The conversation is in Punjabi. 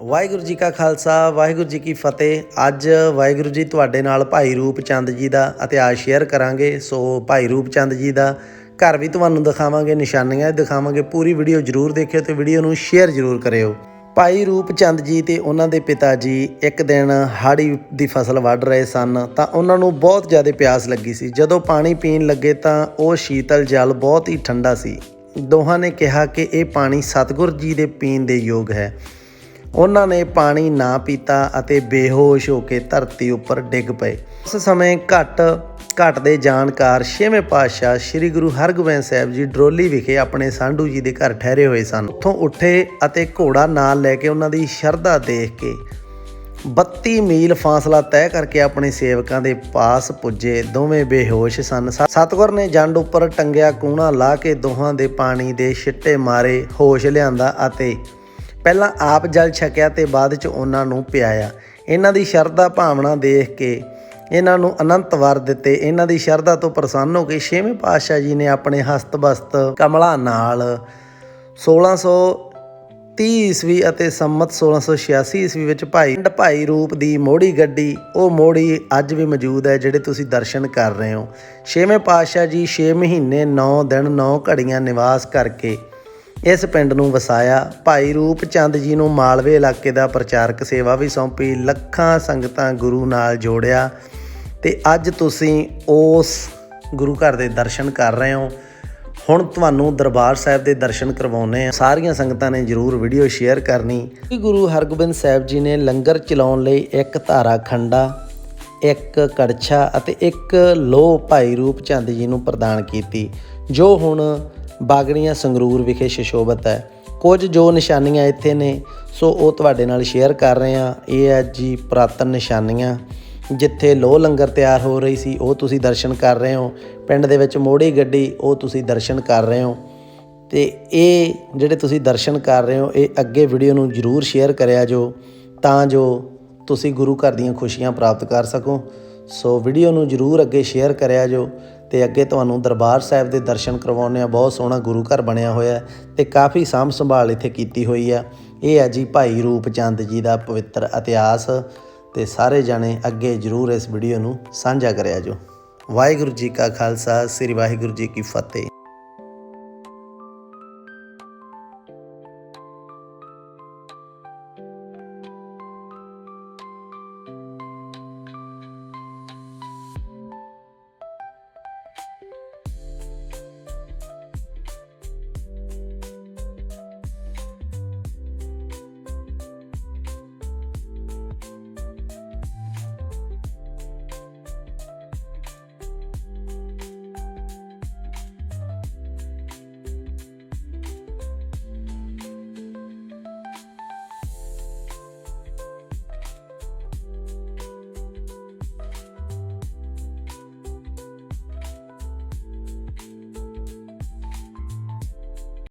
ਵਾਹਿਗੁਰੂ ਜੀ ਕਾ ਖਾਲਸਾ, ਵਾਹਿਗੁਰੂ ਜੀ ਕੀ ਫਤਿਹ। ਅੱਜ ਵਾਹਿਗੁਰੂ ਜੀ ਤੁਹਾਡੇ ਨਾਲ ਭਾਈ ਰੂਪ ਚੰਦ ਜੀ ਦਾ ਇਤਿਹਾਸ ਸ਼ੇਅਰ ਕਰਾਂਗੇ। ਸੋ ਭਾਈ ਰੂਪ ਚੰਦ ਜੀ ਦਾ ਘਰ ਵੀ ਤੁਹਾਨੂੰ ਦਿਖਾਵਾਂਗੇ, ਨਿਸ਼ਾਨੀਆਂ ਵੀ ਦਿਖਾਵਾਂਗੇ। ਪੂਰੀ ਵੀਡੀਓ ਜਰੂਰ ਦੇਖਿਓ ਤੇ ਵੀਡੀਓ ਨੂੰ ਸ਼ੇਅਰ ਜਰੂਰ ਕਰਿਓ। ਭਾਈ ਰੂਪ ਚੰਦ ਜੀ ਤੇ ਉਹਨਾਂ ਦੇ ਪਿਤਾ ਜੀ ਇੱਕ ਦਿਨ ਹਾੜੀ ਦੀ ਫਸਲ ਵੱਢ ਰਹੇ ਸਨ ਤਾਂ ਉਹਨਾਂ ਨੂੰ ਬਹੁਤ ਜ਼ਿਆਦਾ ਪਿਆਸ ਲੱਗੀ ਸੀ। ਜਦੋਂ ਪਾਣੀ ਪੀਣ ਲੱਗੇ ਤਾਂ ਉਹ ਸ਼ੀਤਲ ਜਲ ਬਹੁਤ ਹੀ ਠੰਡਾ ਸੀ। ਦੋਹਾਂ ਨੇ ਕਿਹਾ ਕਿ ਇਹ ਪਾਣੀ ਸਤਿਗੁਰ ਜੀ ਦੇ ਪੀਣ ਦੇ ਯੋਗ ਹੈ। ਉਹਨਾਂ ਨੇ ਪਾਣੀ ਨਾ ਪੀਤਾ ਅਤੇ ਬੇਹੋਸ਼ ਹੋ ਕੇ ਧਰਤੀ ਉੱਪਰ ਡਿੱਗ ਪਏ। ਉਸ ਸਮੇਂ ਘਟ ਘਟ ਦੇ ਜਾਣਕਾਰ ਛੇਵੇਂ ਪਾਤਸ਼ਾਹ ਸ੍ਰੀ ਗੁਰੂ ਹਰਗੋਬਿੰਦ ਸਾਹਿਬ ਜੀ ਡਰੋਲੀ ਵਿਖੇ ਆਪਣੇ ਸਾਂਢੂ ਜੀ ਦੇ ਘਰ ਠਹਿਰੇ ਹੋਏ ਸਨ। ਉੱਥੋਂ ਉੱਠੇ ਅਤੇ ਘੋੜਾ ਨਾਲ ਲੈ ਕੇ ਉਹਨਾਂ ਦੀ ਸ਼ਰਧਾ ਦੇਖ ਕੇ 32 ਮੀਲ ਫਾਸਲਾ ਤੈਅ ਕਰਕੇ ਆਪਣੇ ਸੇਵਕਾਂ ਦੇ ਪਾਸ ਪੁੱਜੇ। ਦੋਵੇਂ ਬੇਹੋਸ਼ ਸਨ। ਸ- ਸਤਿਗੁਰ ਨੇ ਜੰਡ ਉੱਪਰ ਟੰਗਿਆ ਕੂਣਾ ਲਾ ਕੇ ਦੋਹਾਂ ਦੇ ਪਾਣੀ ਦੇ ਛਿੱਟੇ ਮਾਰੇ, ਹੋਸ਼ ਲਿਆਂਦਾ ਅਤੇ ਪਹਿਲਾਂ ਆਪ ਜਲ ਛਕਿਆ ਤੇ ਬਾਅਦ ਚ ਉਹਨਾਂ ਨੂੰ ਪਿਆਇਆ। ਇਹਨਾਂ ਦੀ ਸ਼ਰਧਾ ਭਾਵਨਾ ਦੇਖ ਕੇ ਇਹਨਾਂ ਨੂੰ ਅਨੰਤ ਵਰ ਦਿੱਤੇ। ਇਹਨਾਂ ਦੀ ਸ਼ਰਧਾ ਤੋਂ ਪ੍ਰਸੰਨ ਹੋ ਕੇ ਛੇਵੇਂ ਪਾਤਸ਼ਾਹ ਜੀ ਨੇ ਆਪਣੇ ਹਸਤ ਬਸਤ ਕਮਲਾ ਨਾਲ 1630 ਈਸਵੀ ਅਤੇ ਸੰਮਤ 1686 ਈਸਵੀ ਵਿੱਚ ਭਾਈ ਭਾਈ ਰੂਪ ਦੀ ਮੋੜੀ ਗੱਡੀ, ਉਹ ਮੋੜੀ ਅੱਜ ਵੀ ਮੌਜੂਦ ਹੈ ਜਿਹੜੇ ਤੁਸੀਂ ਦਰਸ਼ਨ ਕਰ ਰਹੇ ਹੋ। ਛੇਵੇਂ ਪਾਤਸ਼ਾਹ ਜੀ 6 ਮਹੀਨੇ 9 ਦਿਨ 9 ਘੜੀਆਂ ਨਿਵਾਸ ਕਰਕੇ ਇਸ ਪਿੰਡ ਨੂੰ ਵਸਾਇਆ ਭਾਈ ਰੂਪ ਚੰਦ ਜੀ ਨੂੰ ਮਾਲਵੇ ਇਲਾਕੇ ਦਾ ਪ੍ਰਚਾਰਕ ਸੇਵਾ ਵੀ ਸੌਂਪੀ, ਲੱਖਾਂ ਸੰਗਤਾਂ ਗੁਰੂ ਨਾਲ ਜੋੜਿਆ ਤੇ ਅੱਜ ਤੁਸੀਂ ਉਸ ਗੁਰੂ ਘਰ ਦੇ ਦਰਸ਼ਨ ਕਰ ਰਹੇ ਹੋ। ਹੁਣ ਤੁਹਾਨੂੰ ਦਰਬਾਰ ਸਾਹਿਬ ਦੇ ਦਰਸ਼ਨ ਕਰਵਾਉਣੇ ਆ ਸਾਰੀਆਂ ਸੰਗਤਾਂ ਨੇ ਜਰੂਰ ਵੀਡੀਓ ਸ਼ੇਅਰ ਕਰਨੀ। ਸ੍ਰੀ ਗੁਰੂ ਹਰਗੋਬਿੰਦ ਸਾਹਿਬ ਜੀ ਨੇ ਲੰਗਰ ਚਲਾਉਣ ਲਈ ਇੱਕ ਧਾਰਾ ਖੰਡਾ, ਇੱਕ ਕੜਛਾ ਅਤੇ ਇੱਕ ਲੋਹ ਭਾਈ ਰੂਪ ਚੰਦ ਜੀ ਨੂੰ ਪ੍ਰਦਾਨ ਕੀਤੀ, ਜੋ ਹੁਣ ਬਾਗੜੀਆਂ ਸੰਗਰੂਰ ਵਿਖੇ ਸ਼ਸ਼ੋਭਤ ਹੈ। ਕੁਝ ਜੋ ਨਿਸ਼ਾਨੀਆਂ ਇੱਥੇ ਨੇ, ਸੋ ਉਹ ਤੁਹਾਡੇ ਨਾਲ ਸ਼ੇਅਰ ਕਰ ਰਹੇ ਹਾਂ। ਇਹ ਹੈ ਜੀ ਪੁਰਾਤਨ ਨਿਸ਼ਾਨੀਆਂ। ਜਿੱਥੇ ਲੋਹ ਲੰਗਰ ਤਿਆਰ ਹੋ ਰਹੀ ਸੀ, ਉਹ ਤੁਸੀਂ ਦਰਸ਼ਨ ਕਰ ਰਹੇ ਹੋ। ਪਿੰਡ ਦੇ ਵਿੱਚ ਮੋੜੀ ਗੱਡੀ, ਉਹ ਤੁਸੀਂ ਦਰਸ਼ਨ ਕਰ ਰਹੇ ਹੋ। ਤੇ ਇਹ ਜਿਹੜੇ ਤੁਸੀਂ ਦਰਸ਼ਨ ਕਰ ਰਹੇ ਹੋ, ਇਹ ਅੱਗੇ ਵੀਡੀਓ ਨੂੰ ਜਰੂਰ ਸ਼ੇਅਰ ਕਰਿਆ ਜੋ, ਤਾਂ ਜੋ ਤੁਸੀਂ ਗੁਰੂ ਘਰ ਦੀਆਂ ਖੁਸ਼ੀਆਂ ਪ੍ਰਾਪਤ ਕਰ ਸਕੋ। ਸੋ ਵੀਡੀਓ ਨੂੰ ਜਰੂਰ ਅੱਗੇ ਸ਼ੇਅਰ ਕਰਿਆ ਜੋ। ਤੇ ਅੱਗੇ ਤੁਹਾਨੂੰ ਦਰਬਾਰ ਸਾਹਿਬ ਦੇ ਦਰਸ਼ਨ ਕਰਵਾਉਣੇ ਆ ਬਹੁਤ ਸੋਹਣਾ ਗੁਰੂ ਘਰ ਬਣਿਆ ਹੋਇਆ ਹੈ ਤੇ ਕਾਫੀ ਸਾਂਭ ਸੰਭਾਲ ਇੱਥੇ ਕੀਤੀ ਹੋਈ ਆ ਇਹ ਹੈ ਜੀ ਭਾਈ ਰੂਪ ਚੰਦ ਜੀ ਦਾ ਪਵਿੱਤਰ ਇਤਿਹਾਸ ਤੇ ਸਾਰੇ ਜਾਣੇ ਅੱਗੇ ਜਰੂਰ ਇਸ ਵੀਡੀਓ ਨੂੰ ਸਾਂਝਾ ਕਰਿਆ ਜੋ ਵਾਹਿਗੁਰੂ ਜੀ ਕਾ ਖਾਲਸਾ, ਸ੍ਰੀ ਵਾਹਿਗੁਰੂ ਜੀ ਕੀ ਫਤਿਹ।